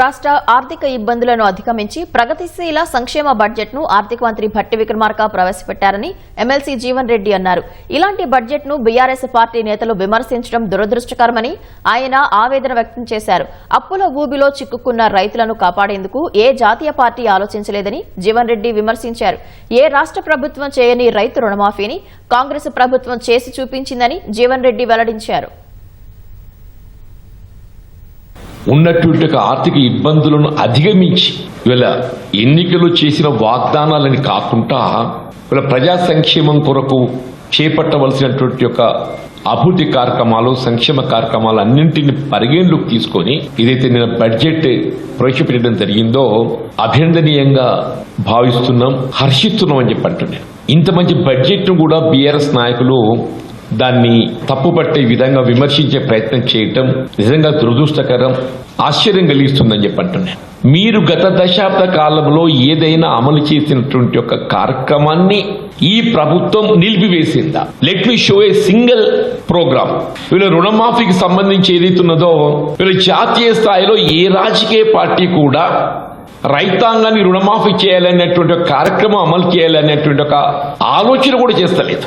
రాష్ట్ర ఆర్థిక ఇబ్బందులను అధిగమించి ప్రగతిశీల సంక్షేమ బడ్జెట్ను ఆర్థిక మంత్రి భట్టి విక్రమార్క ప్రవేశపెట్టారని ఎమ్మెల్సీ జీవన్ రెడ్డి అన్నారు. ఇలాంటి బడ్జెట్ను బీఆర్ఎస్ పార్టీ నేతలు విమర్శించడం దురదృష్టకరమని ఆయన ఆవేదన వ్యక్తం చేశారు. అప్పుల ఊబిలో చిక్కుకున్న రైతులను కాపాడేందుకు ఏ జాతీయ పార్టీ ఆలోచించలేదని జీవన్ రెడ్డి విమర్శించారు. ఏ రాష్ట్ర ప్రభుత్వం చేయని రైతు రుణమాఫీని కాంగ్రెస్ ప్రభుత్వం చేసి చూపించిందని జీవన్ రెడ్డి వెల్లడించారు. ఉన్నటువంటి ఒక ఆర్థిక ఇబ్బందులను అధిగమించి ఇవాళ ఎన్నికలు చేసిన వాగ్దానాలని కాకుండా ఇవాళ ప్రజా సంక్షేమం కొరకు చేపట్టవలసినటువంటి ఒక అభివృద్ధి కార్యక్రమాలు సంక్షేమ కార్యక్రమాలు అన్నింటిని పరిగణలోకి తీసుకొని ఏదైతే నేను బడ్జెట్ ప్రవేశపెట్టడం జరిగిందో అభినందనీయంగా భావిస్తున్నాం హర్షిస్తున్నాం అని చెప్పి అంటున్నాను ఇంత మంచి బడ్జెట్ను కూడా బీఆర్ఎస్ నాయకులు దాన్ని తప్పుపట్టే విధంగా విమర్శించే ప్రయత్నం చేయటం నిజంగా దురదృష్టకరం ఆశ్చర్యం కలిగిస్తుందని చెప్పి అంటున్నాను మీరు గత దశాబ్ద కాలంలో ఏదైనా అమలు చేసినటువంటి ఒక కార్యక్రమాన్ని ఈ ప్రభుత్వం నిలిపివేసిందా? Let me show a single program వీళ్ళ రుణమాఫీకి సంబంధించి ఏదైతున్నదో వీళ్ళ జాతీయ స్థాయిలో ఏ రాజకీయ పార్టీ కూడా రైతాంగాన్ని రుణమాఫీ చేయాలనేటువంటి ఒక కార్యక్రమం అమలు చేయాలనేటువంటి ఒక ఆలోచన కూడా చేస్తలేదు.